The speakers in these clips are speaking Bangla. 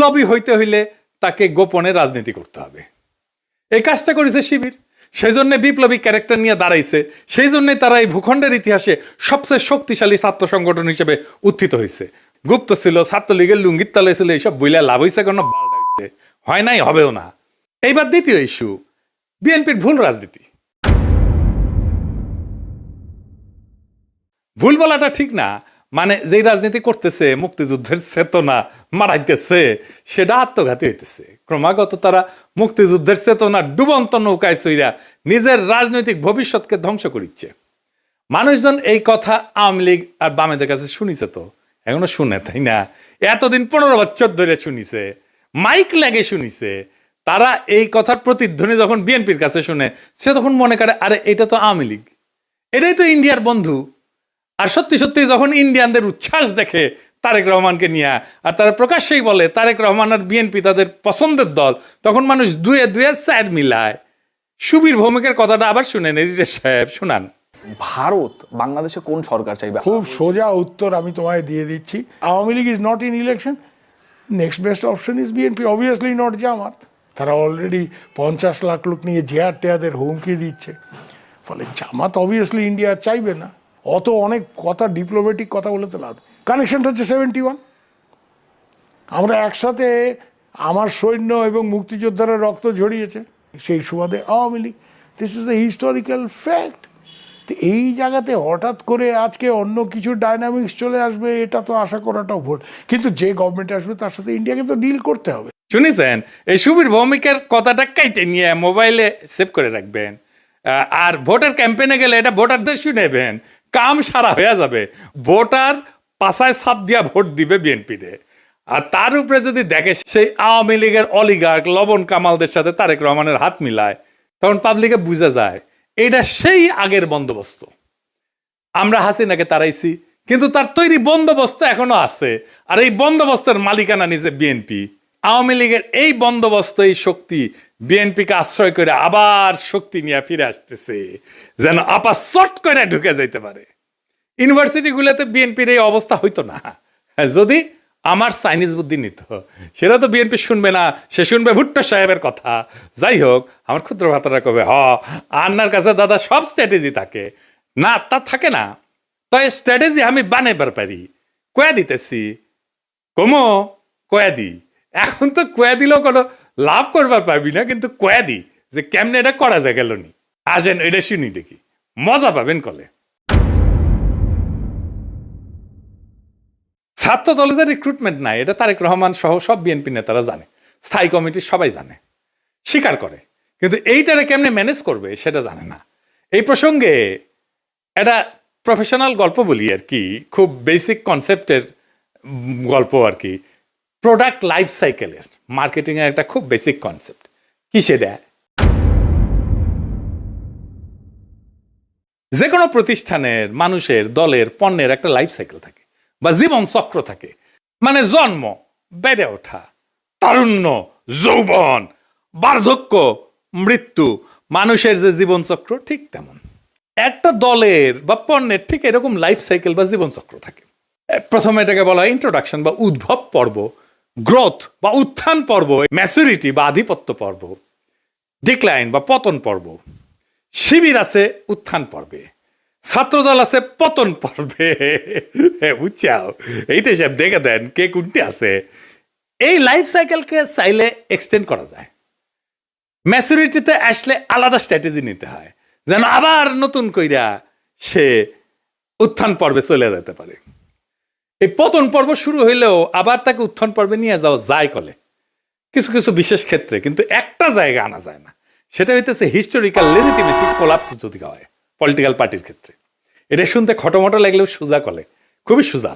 বিপ্লবী হইতে হইলে তাকে গোপনে রাজনীতি করতে হবে। এই কাজটা করেছে শিবির। সেই জন্য বিপ্লবী ক্যারেক্টার নিয়ে দাঁড়াইছে। সেই জন্যই তারা এই ভূখণ্ডের ইতিহাসে সবচেয়ে শক্তিশালী ছাত্র সংগঠন হিসেবে উত্থিত হয়েছে গুপ্ত ছিল, ছাত্রলীগের লুঙ্গির তলে ছিল, এইসব বইলা লাভ হয়েছে কোনো? হয় নাই? হবেও না। এইবার দ্বিতীয় ইস্যু, বিএনপির ভুল রাজনীতি। ভুল বলাটা ঠিক না মানে যেই রাজনীতি করতেছে, মুক্তিযুদ্ধের চেতনা মারাইতেছে, সেটা আত্মঘাতী হইতেছে। ক্রমাগত তারা মুক্তিযুদ্ধের চেতনা ডুবন্ত নৌকায় চইরা নিজের রাজনৈতিক ভবিষ্যৎকে ধ্বংস করিচ্ছে। মানুষজন এই কথা আওয়ামী লীগ আর বামেদের কাছে শুনিছে তো? এখনও শুনে, তাই না? এতদিন পনেরো বছর ধরে শুনিছে, মাইক লাগে শুনিছে। তারা এই কথার প্রতিধ্বনি যখন বিএনপির কাছে শুনে, সে তখন মনে করে, আরে, এটা তো আওয়ামী লীগ। এটাই তো ইন্ডিয়ার বন্ধু। আর সত্যি সত্যি যখন ইন্ডিয়ানদের উচ্ছ্বাস দেখে তারেক রহমানকে নিয়ে আর তারা প্রকাশ্যেই বলে তারেক রহমান আর বিএনপি তাদের পছন্দের দল তখন মানুষ দুয়ে দুয়ে স্যার মিলায়। সুবীর ভৌমিকের কথাটা আবার শুনেন এডিটর সাহেব শুনান। ভারত বাংলাদেশে কোন সরকার চাইবে? খুব সোজা উত্তর আমি তোমায় দিয়ে দিচ্ছি। Awami League is not in election next best option is BNP obviously not Jamaat. তারা অলরেডি পঞ্চাশ লাখ লোক নিয়ে জেয়ার টেয়াদের হুমকি দিচ্ছে। ফলে জামাত অবভিয়াসলি ইন্ডিয়া চাইবে না। অত অনেক কথা ডিপ্লোম্যাটিক কথা বলে তো লাভ কানেকশনটা হচ্ছে সেভেন্টি ওয়ান আমরা একসাথে আমার সৈন্য এবং মুক্তিযোদ্ধারা রক্ত ঝরিয়েছে, সেই সুবাদে Awami League. This is the historical fact তো এই জায়গাতে হঠাৎ করে আজকে অন্য কিছু ডাইনামিক্স চলে আসবে, এটা তো আশা করাটাও ভুল। কিন্তু যে গভর্নমেন্ট আসবে, তার সাথে ইন্ডিয়াকে তো ডিল করতে হবে। শুনেছেন? এই সুবীর ভৌমিকের কথাটা কাইতে নিয়ে মোবাইলে সেভ করে রাখবেন। আর ভোটার ক্যাম্পেনে গেলে এটা ভোটারদের শুনেবেন। কাম সারা হয়ে যাবে। ভোটার পাশায় ছাপ দিয়া ভোট দিবে বিএনপিতে। আর তার উপরে যদি দেখে সেই আওয়ামী লীগের অলিগার্ক লবণ কামালদের সাথে তারেক রহমানের হাত মিলায়, তখন পাবলিকে বুঝে যায় এটা সেই আগের বন্দোবস্ত। আমরা হাসিনাকে তাড়াইছি, কিন্তু তার তৈরি বন্দোবস্ত এখনও আছে। আর এই বন্দোবস্তের মালিকানা নিজে বিএনপি। আওয়ামী লীগের এই বন্দোবস্ত, এই শক্তি বিএনপিকে আশ্রয় করে আবার শক্তি নিয়ে ফিরে আসতেছে যেন আপা চট করে ঢুকে যাইতে পারে। ইউনিভার্সিটিগুলোতে বিএনপির এই অবস্থা হইতো না। হ্যাঁ, যদি আমার চাইনিজ বুদ্ধি নিত সেটা তো বিএনপি শুনবে না সে শুনবে ভুট্টো সাহেবের কথা। যাই হোক আমার ক্ষুদ্র ভাতারা কবে হ আন্নার কাছে দাদা সব স্ট্র্যাটেজি থাকে। না তা থাকে না। তাই স্ট্র্যাটেজি আমি বানাইবার পারি। কয়া দিতেছি? কমো কয়া দি। এখন তো কয়া দিলেও কোনো লাভ করবার পারবি না, কিন্তু কয়া দি যে কেমনে এটা করা যায় গেল নি আসেন এটা শুনি দেখি। মজা পাবেন কলে। ছাত্র দলে যে রিক্রুটমেন্ট নাই, এটা তারেক রহমান সহ সব বিএনপি নেতারা জানে। স্থায়ী কমিটির সবাই জানে। স্বীকার করে। কিন্তু এইটারে কেমনে ম্যানেজ করবে সেটা জানে না। এই প্রসঙ্গে এটা প্রফেশনাল গল্প বলি আর কি, খুব বেসিক কনসেপ্টের গল্প আর কি। প্রোডাক্ট লাইফ সাইকেলের মার্কেটিংয়ের একটা খুব বেসিক কনসেপ্ট কি সেটা যে কোনো প্রতিষ্ঠানের, মানুষের, দলের, পণ্যের একটা লাইফ সাইকেল থাকে বা জীবন চক্র থাকে। মানে জন্ম, বেড়ে ওঠা, তারুণ্য, যৌবন, বার্ধক্য, মৃত্যু, মানুষের যে জীবনচক্র ঠিক তেমন। একটা দলের বা পণ্যের ঠিক এরকম লাইফ সাইকেল বা জীবনচক্র থাকে। প্রথমে এটাকে বলা হয় ইন্ট্রোডাকশন বা উদ্ভব পর্ব। গ্রোথ বা উত্থান পর্ব ম্যাচুরিটি বা আধিপত্য পর্ব ডিক্লাইন বা পতন পর্ব, শিবির আছে উত্থান পর্বে, ছাত্রদল আছে পতন পর্বে। বুঝছাও? এইটা সব দেখে দেন কে কোনটি আছে। এই লাইফ সাইকেলকে চাইলে এক্সটেন্ড করা যায়। ম্যাচুরিটিতে আসলে আলাদা স্ট্র্যাটেজি নিতে হয়, যেন আবার নতুন কইরা সে উত্থান পর্বে চলে যেতে পারে। এই পতন পর্ব শুরু হইলেও আবার তাকে উত্থান পর্বে নিয়ে যাওয়া যায় কলে। কিছু কিছু বিশেষ ক্ষেত্রে, কিন্তু একটা জায়গা আনা যায় না। সেটা হইতেছে হিস্টোরিক্যাল লেজিটিমেসি কোলাপস যদি হয় পলিটিক্যাল পার্টির ক্ষেত্রে। এটা শুনতে খটোমটো লাগলেও সোজা কলে, খুবই সোজা।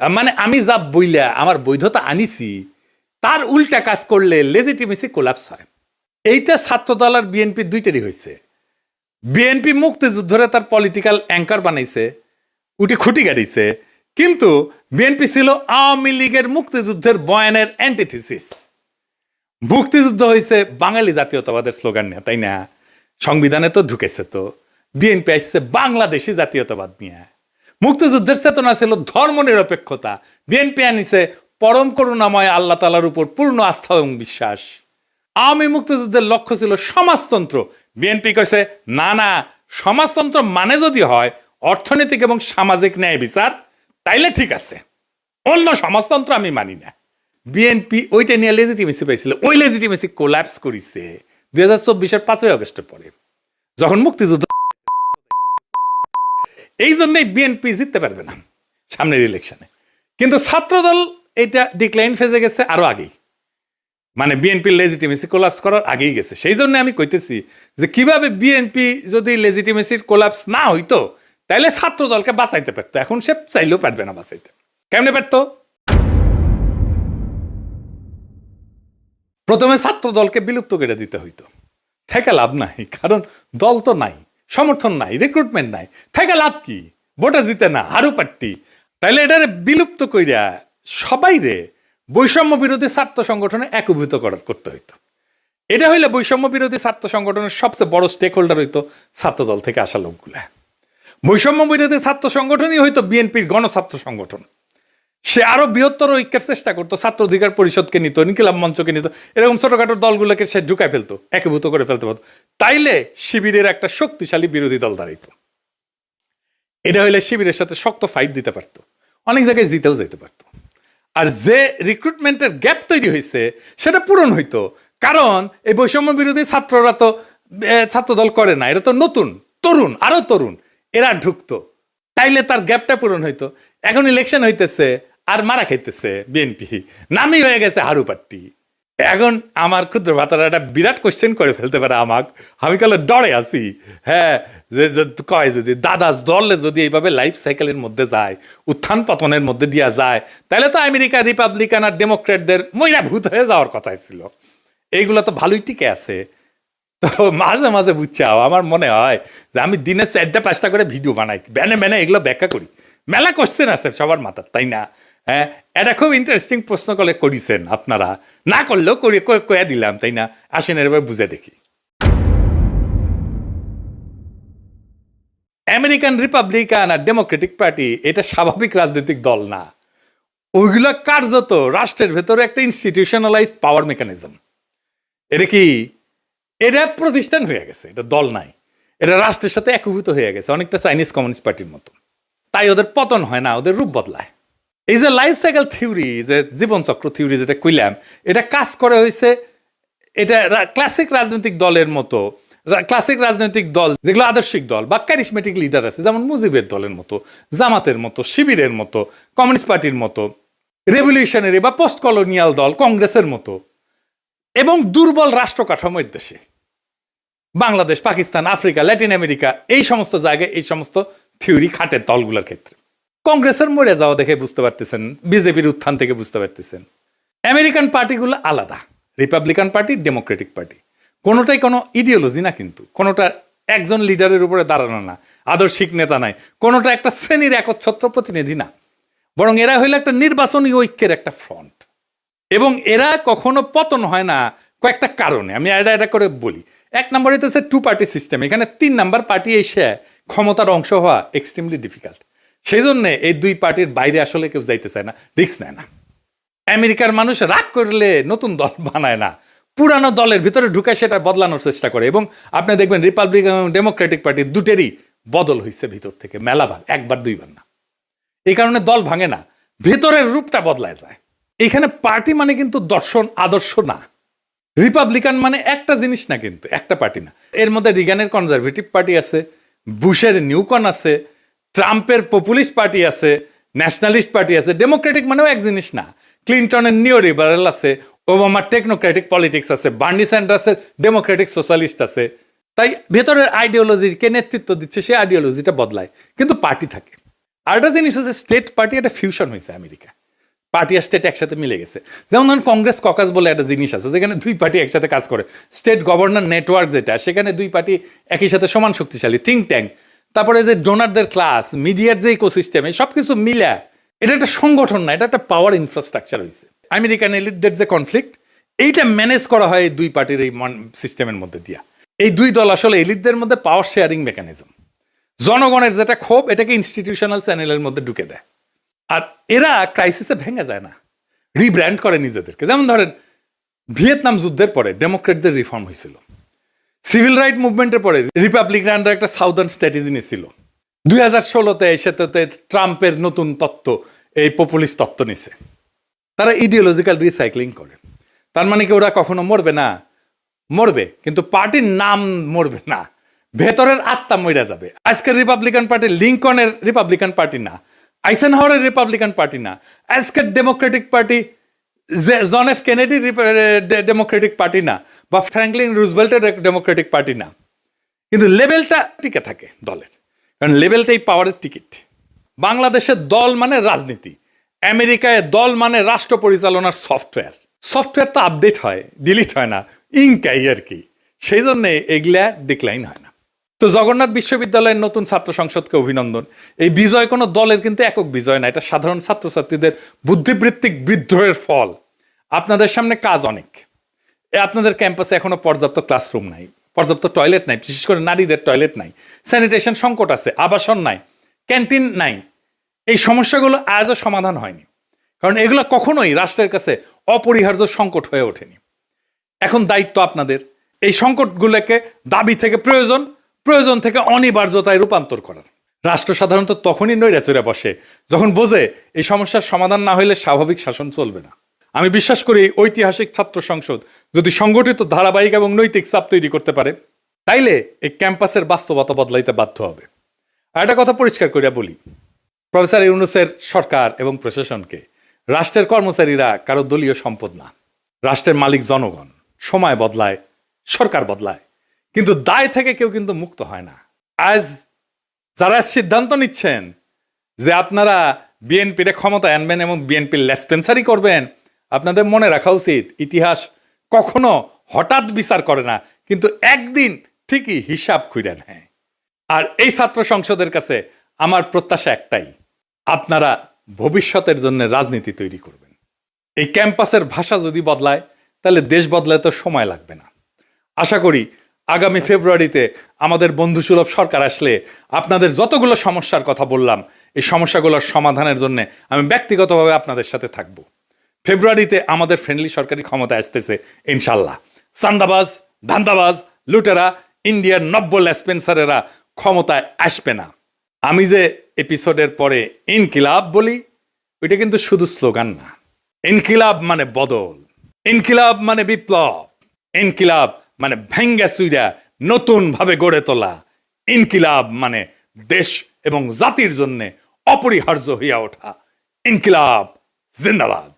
মানে আমি যা বইলা, আমার বৈধতা আনিছি, তার উল্টা কাজ করলে লেজিটিমেসি কোলাপস হয়। এইটা ছাত্রদল আর বিএনপি দুইটারই হয়েছে বিএনপি মুক্তিযুদ্ধরে তার পলিটিক্যাল অ্যাঙ্কার বানাইছে, উটি খুঁটি গাড়িছে। কিন্তু বিএনপি ছিল আওয়ামী লীগের মুক্তিযুদ্ধের বয়ানের অ্যান্টিথিসিস মুক্তিযুদ্ধ হয়েছে বাঙালি জাতীয়তাবাদের স্লোগান নিয়ে, তাই না? সংবিধানে তো ঢুকেছে তো। বিএনপি আসছে বাংলাদেশি জাতীয়তাবাদ নিয়ে। মুক্তিযুদ্ধের চেতনা ছিল ধর্ম নিরপেক্ষতা বিএনপি আনিছে পরম করুণাময় আল্লাহ তালার উপর পূর্ণ আস্থা এবং বিশ্বাস। আওয়ামী মুক্তিযুদ্ধের লক্ষ্য ছিল সমাজতন্ত্র। বিএনপি কইছে, না না, সমাজতন্ত্র মানে যদি হয় অর্থনৈতিক এবং সামাজিক ন্যায় বিচার তাইলে ঠিক আছে। অন্য সমাজতন্ত্র আমি মানি না। বিএনপি ওইটা নিয়ে লেজিটিমেসি পাইছিল। ওই লেজিটিমেসি কোল্যাপস করেছে দুই হাজার চব্বিশের পাঁচই আগস্টের পরে। যখন মুক্তিযুদ্ধ এই জন্যই বিএনপি জিততে পারবে না সামনের ইলেকশনে কিন্তু ছাত্রদল এটা ডিক্লাইন ফেজে গেছে আরও আগেই। মানে বিএনপির লেজিটিমেসি কোলাপস করার আগেই গেছে। সেই জন্য আমি কইতেছি যে কীভাবে বিএনপি যদি লেজিটিমেসির কোলাপস না হইতো তাহলে ছাত্র দলকে বাঁচাইতে পারতো। এখন সে চাইলেও পারবে না বাঁচাইতে। কেমনে পারতো? প্রথমে ছাত্র দলকে বিলুপ্ত করে দিতে হইতো। থেকে লাভ নাই, কারণ দল তো নাই, সমর্থন নাই রিক্রুটমেন্ট নাই। থেকে লাভ কি? ভোটে জিতে না, হারু পাট্টি। তাইলে এটারে বিলুপ্ত কইরা সবাই রে বৈষম্য বিরোধী ছাত্র সংগঠনে একীভূত করা, করতে হইতো। এটা হইলে বৈষম্য বিরোধী ছাত্র সংগঠনের সবচেয়ে বড় স্টেক হোল্ডার হইতো ছাত্রদল থেকে আসা লোকগুলা। বৈষম্য বিরোধী ছাত্র সংগঠনই হয়তো বিএনপির গণছাত্র সংগঠন। সে আরও বৃহত্তর ঐক্যের চেষ্টা করতো ছাত্র অধিকার পরিষদকে নিত নিকিলাম মঞ্চকে নিত এরকম ছোটখাটো দলগুলোকে সে ঢুকায় ফেলতো একীভূত করে ফেলতে পারতো। তাইলে শিবিরের একটা শক্তিশালী বিরোধী দল দাঁড়াইতো। এটা হইলে শিবিরের সাথে শক্ত ফাইট দিতে পারতো অনেক জায়গায় জিতেও যেতে পারতো। আর যে রিক্রুটমেন্টের গ্যাপ তৈরি হয়েছে সেটা পূরণ হইতো। কারণ এই বৈষম্য বিরোধী ছাত্ররা তো এ, ছাত্রদল করে না এরা তো নতুন তরুণ আরও তরুণ। এরা ঢুকতো। তাইলে তার গ্যাপটা পূরণ হইতো। এখন ইলেকশন হইতেছে আর মারা খাইতেছে বিএনপি নামই হয়ে গেছে হারু পাট্টি। এখন আমার ক্ষুদ্র ভাতারা একটা বিরাট কোশ্চেন করে ফেলতে পারে আমাক। আমি কালে ডরে আছি। হ্যাঁ যে কয় যদি দাদা দলে যদি এইভাবে লাইফ সাইকেলের মধ্যে যায়, উত্থান পতনের মধ্যে দিয়া যায় তাহলে তো আমেরিকা রিপাবলিকান আর ডেমোক্রেটদের মইরা ভূত হয়ে যাওয়ার কথাই ছিল। এইগুলো তো ভালোই টিকে আছে। তো মাঝে মাঝে বুঝছাও আমার মনে হয় যে আমি দিনে চারটা, পাঁচটা করে ভিডিও বানাই। ব্যানে ব্যানে এগুলো ব্যাখ্যা করি। মেলা কোশ্চেন আছে সবার মাথার, তাই না? হ্যাঁ এটা খুব ইন্টারেস্টিং প্রশ্ন করে করিছেন আপনারা। না করলেও করে কয়ে দিলাম, তাই না? আসেন এবার বুঝে দেখি। আমেরিকান রিপাবলিকান আর ডেমোক্রেটিক পার্টি এটা স্বাভাবিক রাজনৈতিক দল না। ওইগুলো কার্যত রাষ্ট্রের ভেতরে একটা ইনস্টিটিউশনালাইজ পাওয়ার মেকানিজম এটা কি এটা প্রতিষ্ঠান হয়ে গেছে, এটা দল নাই। এটা রাষ্ট্রের সাথে একীভূত হয়ে গেছে, অনেকটা চাইনিজ কমিউনিস্ট পার্টির মতো। তাই ওদের পতন হয় না, ওদের রূপ বদলায়। এই যে লাইফ সাইকেল থিওরি যে জীবনচক্র থিওরি যেটা কইলাম, এটা কাজ করে হয়েছে এটা ক্লাসিক রাজনৈতিক দলের মতো ক্লাসিক রাজনৈতিক দল, যেগুলো আদর্শিক দল, বা ক্যারিসমেটিক লিডার আছে, যেমন মুজিবের দলের মতো, জামাতের মতো, শিবিরের মতো কমিউনিস্ট পার্টির মতো রেভলিউশনারি বা পোস্ট কলোনিয়াল দল কংগ্রেসের মতো, এবং দুর্বল রাষ্ট্র কাঠামোর দেশে। Bangladesh, Pakistan, Africa, Latin America, এই সমস্ত জায়গায় এই সমস্ত থিওরি খাটে দলগুলোর ক্ষেত্রে। কংগ্রেসের মরে যাওয়া দেখে বুঝতে পারতেছেন, বিজেপির উত্থান থেকে বুঝতে পারতেছেন। আমেরিকান পার্টিগুলো আলাদা, রিপাবলিকান পার্টি, ডেমোক্রেটিক পার্টি। কোনোটাই কোনো ইডিওলজি না কিন্তু, কোনোটা একজন লিডারের উপরে দাঁড়ানো না, আদর্শিক নেতা নাই, কোনোটা একটা শ্রেণির একচ্ছত্র প্রতিনিধি না। বরং এরা হইল একটা নির্বাচনী ঐক্যের একটা ফ্রন্ট এবং এরা কখনো পতন হয় না কয়েকটা কারণে। আমি এটা এটা করে বলি এক নম্বর হইতেছে টু পার্টি সিস্টেম এখানে তিন নাম্বার পার্টি এসে ক্ষমতার অংশ হওয়া এক্সট্রিমলি ডিফিকাল্ট সেই জন্য এই দুই পার্টির বাইরে আসলে কেউ যাইতে চায় না রিক্স নেয় না। আমেরিকার মানুষ রাগ করলে নতুন দল বানায় না। পুরানো দলের ভিতরে ঢুকে সেটা বদলানোর চেষ্টা করে এবং আপনি দেখবেন রিপাবলিকান এবং ডেমোক্রেটিক পার্টির দুটেরই বদল হয়েছে ভিতর থেকে মেলাবার একবার দুইবার না। এই কারণে দল ভাঙে না, ভেতরের রূপটা বদলায় যায়। এখানে পার্টি মানে কিন্তু দর্শন, আদর্শ না। রিপাবলিকান মানে একটা জিনিস না কিন্তু, একটা পার্টি না। এর মধ্যে রিগানের কনজারভেটিভ পার্টি আছে বুশের নিউকন আছে ট্রাম্পের পপুলিস্ট পার্টি আছে ন্যাশনালিস্ট পার্টি আছে ডেমোক্রেটিক মানেও এক জিনিস না। ক্লিন্টনের নিও লিবারেল আছে ওবামার টেকনোক্রেটিক পলিটিক্স আছে বার্নি স্যান্ডার্সের ডেমোক্রেটিক সোশ্যালিস্ট আছে। তাই ভেতরের আইডিওলজিকে নেতৃত্ব দিচ্ছে, সেই আইডিওলজিটা বদলায়। কিন্তু পার্টি থাকে। আর একটা জিনিস হচ্ছে স্টেট পার্টি একটা ফিউশন হয়েছে আমেরিকা পার্টি আর স্টেট একসাথে মিলে গেছে। যেমন ধরুন কংগ্রেস, ককাস বলে একটা জিনিস আছে, যেখানে দুই পার্টি একসাথে কাজ করে। স্টেট গভর্নর নেটওয়ার্ক যেটা, সেখানে দুই পার্টি একই সাথে সমান শক্তিশালী থিঙ্ক ট্যাঙ্ক তারপরে যে ডোনারদের ক্লাস মিডিয়ার যে ইকোসিস্টেম এই সব কিছু মিলে, এটা একটা সংগঠন না, এটা একটা পাওয়ার ইনফ্রাস্ট্রাকচার হয়েছে আমেরিকান এলিটদের যে কনফ্লিক্ট এইটা ম্যানেজ করা হয় এই দুই পার্টির এই সিস্টেমের মধ্যে দিয়া। এই দুই দল আসলে এলিটদের মধ্যে পাওয়ার শেয়ারিং মেকানিজম জনগণের যেটা ক্ষোভ, এটাকে ইনস্টিটিউশনাল চ্যানেলের মধ্যে ঢুকে দেয়। আর এরা ক্রাইসিসে ভেঙে যায় না। রিব্র্যান্ড করে নিজেদেরকে। যেমন ধরেন, ভিয়েতনাম যুদ্ধের পরে ডেমোক্রেটদের রিফর্ম হয়েছিল। সিভিল রাইট মুভমেন্টের পরে রিপাবলিকানরা একটা সাউদার্ন স্ট্র্যাটেজি নিয়েছিল দুই হাজার ষোলোতে সেটাতে ট্রাম্পের নতুন তত্ত্ব, এই পপুলিস্ট তত্ত্ব নিছে। তারা ইডিওলজিক্যাল রিসাইক্লিং করে। তার মানে কি ওরা কখনো মরবে না? মরবে, কিন্তু পার্টির নাম মরবে না। ভেতরের আত্মা মইরা যাবে। আজকের রিপাবলিকান পার্টি লিঙ্কনের রিপাবলিকান পার্টি না। আইসেন রিপাবলিকান পার্টি না। আজকের Democratic party John F Kennedy Democratic party না, বা ফ্র্যাঙ্কলিন রুজবেল্টের ডেমোক্রেটিক পার্টি না। কিন্তু লেভেলটা টিকে থাকে দলের। কারণ লেভেলটাই পাওয়ারের টিকিট বাংলাদেশের দল মানে রাজনীতি। আমেরিকায় দল মানে রাষ্ট্র পরিচালনার সফটওয়্যার সফটওয়্যার তো আপডেট হয় ডিলিট হয় না। ইনকাই আর কি। সেই জন্যে এগুলা ডিক্লাইন হয় না। তো জগন্নাথ বিশ্ববিদ্যালয়ের নতুন ছাত্র সংসদকে অভিনন্দন। এই বিজয় কোনো দলের কিন্তু একক বিজয় না, এটা সাধারণ ছাত্রছাত্রীদের বুদ্ধিবৃত্তিক বিদ্রোহের ফল। আপনাদের সামনে কাজ অনেক। আপনাদের ক্যাম্পাসে এখনও পর্যাপ্ত ক্লাসরুম নাই, পর্যাপ্ত টয়লেট নাই, বিশেষ করে নারীদের টয়লেট নাই। স্যানিটেশন সংকট আছে, আবাসন নাই, ক্যান্টিন নাই। এই সমস্যাগুলো আজও সমাধান হয়নি। কারণ এগুলো কখনোই রাষ্ট্রের কাছে অপরিহার্য সংকট হয়ে ওঠেনি। এখন দায়িত্ব আপনাদের। এই সংকটগুলোকে দাবি থেকে প্রয়োজন প্রয়োজন থেকে অনিবার্যতায় রূপান্তর করার। রাষ্ট্র সাধারণত তখনই নৈরাচুরে বসে, যখন বোঝে এই সমস্যার সমাধান না হলে স্বাভাবিক শাসন চলবে না। আমি বিশ্বাস করি ঐতিহাসিক ছাত্র সংসদ যদি সংগঠিত ধারাবাহিক এবং নৈতিক চাপ তৈরি করতে পারে, তাইলে এই ক্যাম্পাসের বাস্তবতা বদলাইতে বাধ্য হবে। আর একটা কথা পরিষ্কার করিয়া বলি। প্রফেসর ইউনুসের সরকার এবং প্রশাসনকে রাষ্ট্রের কর্মচারীরা কারও দলীয় সম্পদ না। রাষ্ট্রের মালিক জনগণ। সময় বদলায়, সরকার বদলায়। কিন্তু দায় থেকে কেউ কিন্তু মুক্ত হয় না। আজ যারা সিদ্ধান্ত নিচ্ছেন যে আপনারা বিএনপির ক্ষমতা আনবেন এবং বিএনপির লেসপেন্সারি করবেন, আপনাদের মনে রাখা উচিত, ইতিহাস কখনো হঠাৎ বিচার করে না, কিন্তু একদিন ঠিকই হিসাব খুঁড়ে নেয়। আর এই ছাত্র সংসদের কাছে আমার প্রত্যাশা একটাই, আপনারা ভবিষ্যতের জন্য রাজনীতি তৈরি করবেন। এই ক্যাম্পাসের ভাষা যদি বদলায়, তাহলে দেশ বদলায় তো সময় লাগবে না। আশা করি আগামী ফেব্রুয়ারিতে আমাদের বন্ধুসুলভ সরকার আসলে আপনাদের যতগুলো সমস্যার কথা বললাম, এই সমস্যাগুলোর সমাধানের জন্য আমি ব্যক্তিগতভাবে আপনাদের সাথে থাকব। ফেব্রুয়ারিতে আমাদের ফ্রেন্ডলি সরকারি ক্ষমতা আসতেছে ইনশাল্লাহ চান্দাবাজ, ধান্দাবাজ, লুটেরা, ইন্ডিয়ার নব্য লেসপেন্সারেরা ক্ষমতায় আসবে না। আমি যে এপিসোডের পরে ইনকিলাব বলি, ওইটা কিন্তু শুধু স্লোগান না। ইনকিলাব মানে বদল। ইনকিলাব মানে বিপ্লব। ইনকিলাব মানে ভেঙ্গে সুইরা নতুন ভাবে গড়ে তোলা। ইনকিলাব মানে দেশ এবং জাতির জন্য অপরিহার্য হইয়া ওঠা। ইনকিলাব, জিন্দাবাদ।